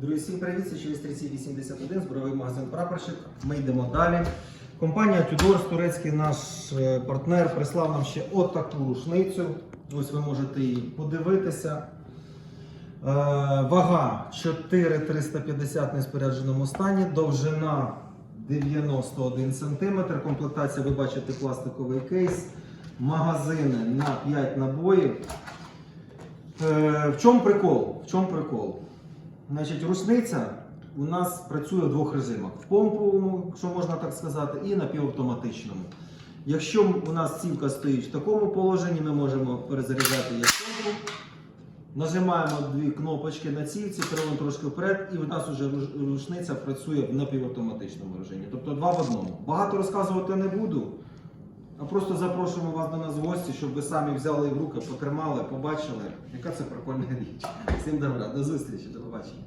Друзі, всім привіт, це через 3081, збройний магазин прапорщик. Ми йдемо далі. Компанія Тюдорс, турецький наш е, партнер, прислав нам ще отаку рушницю. Ось ви можете її подивитися. Е, Вага 4350 в неспорядженому стані, довжина 91 см. Комплектація, ви бачите, пластиковий кейс, магазини на 5 набоїв. Е, В чому прикол? В чому прикол? Значить, рушниця у нас працює в двох режимах: в помповому, що можна так сказати, і напівавтоматичному. Якщо у нас цівка стоїть в такому положенні, ми можемо перезаряджати як помпу. Нажимаємо дві кнопочки на цівці, керуємо трошки вперед, і у нас вже рушниця працює в напівавтоматичному режимі. Тобто два в одному. Багато розказувати не буду, а просто запрошуємо вас до нас в гості, щоб ви самі взяли в руки, потримали, побачили, яка це прикольна річ. Всім добра, до зустрічі, до побачення.